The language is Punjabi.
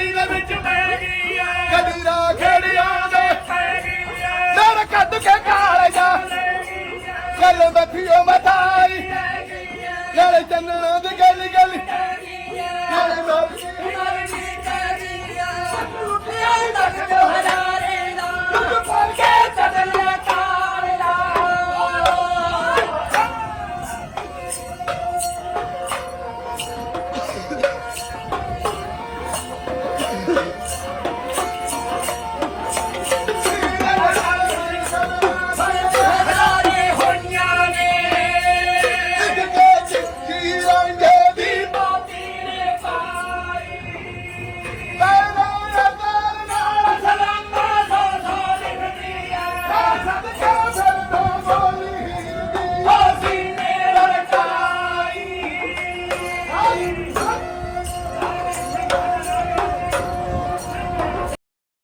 ਗੱਡੀ ਦੇ ਵਿੱਚ ਦੇ ਪੈ ਗਈ ਕੇ